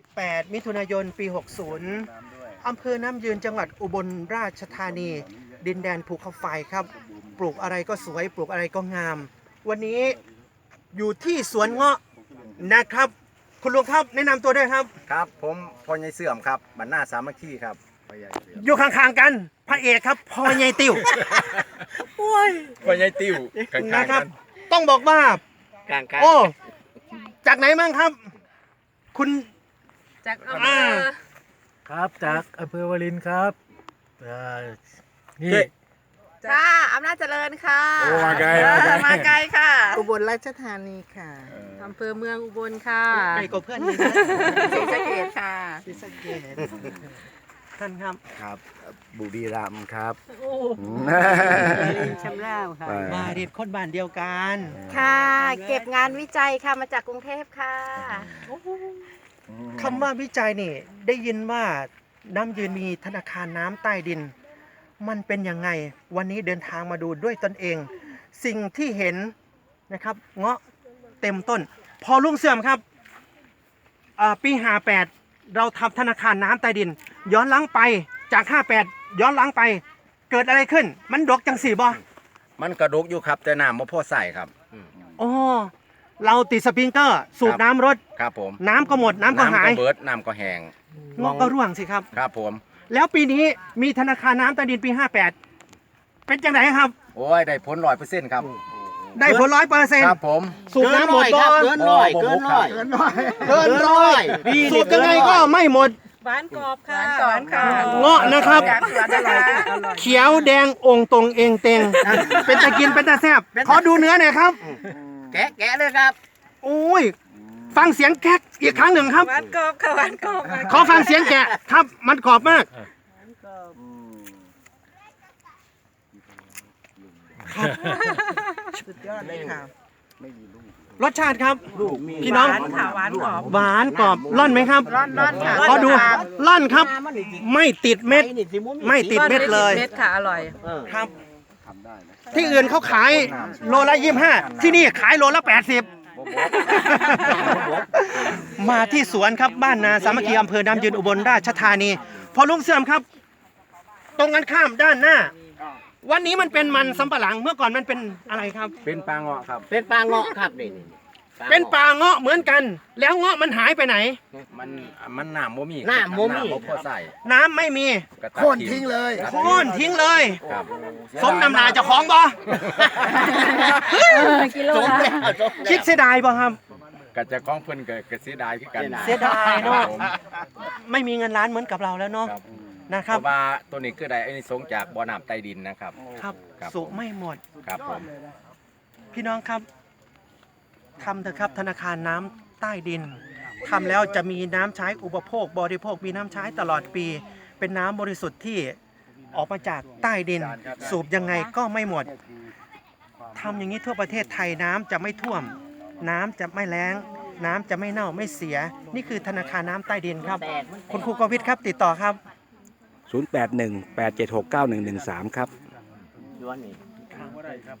18 มิถุนายน ปี 60 อำเภอน้ำยืนจังหวัดอุบลราชธานี ดินแดนภูเขาไฟครับ ปลูกอะไรก็สวย ปลูกอะไรก็งาม วันนี้อยู่ที่สวนเงาะนะครับ คุณลุงครับแนะนำตัวด้วยครับ ครับ ผมพอใหญเสื่อมครับบรรณาสามัคคีครับพ่อใหญ่เสื่อมอยู่ข้างๆกัน พระเอกครับพอใหญ่ติวโอ้ยพ่อใหญ่ติ้วข้างนะๆครักับนต้องบอกว่า กลางกันโอ้ จากไหนมั่งครับ คุณ จากอำเภอ่าอครับจากอำเภอวารินครับเอ่อนี่จ้าอำนาจเจริญค่ะโอ้มาไกล เออมาไกลค่ะอุบลราชธานีค่ะอำเภอเมืองอุบลค่ะไก่กับเพื่อนนี่นะศรีสะเกษค่ะศรีสะเกษท่านครับครับ บุรีรัมย์ครับชำราค่ะ มาเรียนคนบ้านเดียวกัน ค่ะ เก็บงานวิจัยค่ะมาจากกรุงเทพค่ะ คำว่าวิจัยนี่ได้ยินว่าน้ำยืนมีธนาคารน้ำใต้ดิน มันเป็นยังไง วันนี้เดินทางมาดูด้วยตนเอง สิ่งที่เห็นนะครับ เงาะเต็มต้น พอลุงเสื่อมครับอ่าปี58เราทำธนาคารน้ำใต้ดิน ย้อนหลังไปจาก58ย้อนหลังไป เกิดอะไรขึ้น มันดกจังสี่บ่มันกระดกอยู่ครับ แต่น้ำบ่พอใส่ครับ อ๋อ เราติดสปริงเกอร์สูบน้ำรถ ครับผมน้ำก็หมดน้ำก็หายเบิดน้ำก็แห้งงอกก็ร่วงสิครับ ครับผม แล้วปีนี้มีธนาคารน้ำใต้ดินปี 58 เป็นจังไหนครับ โอ้ยได้ผลร้อยเปอร์เซ็นต์ครับได้ผลร้อยเปอร์เซ็นต์ครับผมสูบน้ำหมดบ่เกินร้อยบ่เกิบ่นร้อยครับเกินร้อยเกินร้อยสูบยังไงก็ไม่หมด หวานกรอบค่ะหวานค่ะเงาะนะครับ จากสวนนะคะเขียวแดงองค์ตรงเองเตงเป็นตะกินเป็นตะแซบขอดูเนื้อหน่อยครับ แกะแกะเลยครับ โอ้ย ฟังเสียงแก๊กอีกครั้งหนึ่งครับ หวานกรอบค่ะหวานกรอบหวานขอฟังเสียงแกะครับ มันกรอบมากสุดยอดเลยค่ะรสชาติครับ พี่น้อง หวานค่ะหวานกรอบ หวานกรอบร่อนไหมครับร่อนร่อนค่ะขอดูร่อนครับไม่ติดเม็ด ไม่ติดเม็ดเลยเม็ดค่ะอร่อย ครับ ที่อื่นเขาขายโลละยี่ห้าที่นี่ขายโลละแปดสิบมาที่สวนครับบ้านนาสามัคคีอำเภอน้ำยืนอุบลราชธานี พอลุงเสื่อมครับ ตรงกันข้ามด้านหน้า วันนี้มันเป็นมันสำปะหลังเมื่อก่อนมันเป็นอะไรครับ เป็นปลาเงาะครับ เป็นปลาเงาะครับนี่นี่ เป็นป่าเงาะเหมือนกัน แล้วเงาะมันหายไปไหน มันมันน้ำบ่มีน้ำบ่มีน้ำบ่พอใส่น้ำไม่มีก็ตัดโค่นทิ้งเลยตัดโค่นทิ้งเลย ครับสมนำหนาเจ้าของบ่กิโลจบละแล้วจบแล้วคิดเสียดายบ่ครับก็จะก้องเพิ่นก็ก็เสียดายคือกันเสียดายเนาะครับผมไม่มีเงินล้านเหมือนกับเราแล้วเนาะ ครับนะคเพรับ ราะว่าตัวนี้คือได้อานิสงส์จากบ่อน้ำใต้ดินนะครับ ครับ ครับสุไม่หมด ครับผม พี่น้องครับ ทำเถอะครับธนาคารน้ำใต้ดินทำแล้วจะมีน้ำใช้อุปโภค บริโภคมีน้ำใช้ตลอดปี เป็นน้ำบริสุทธิ์ที่ออกมาจากใต้ดิน สูบยังไงก็ไม่หมดทำอย่างนี้ทั่วประเทศไทยน้ำจะไม่ท่วม น้ำจะไม่แล้ง น้ำจะไม่เน่าไม่เสีย นี่คือธนาคารน้ำใต้ดินครับ คุณครูกวิทย์ครับติดต่อครับ 081 876 9113 ครับย้อนนี่ครับ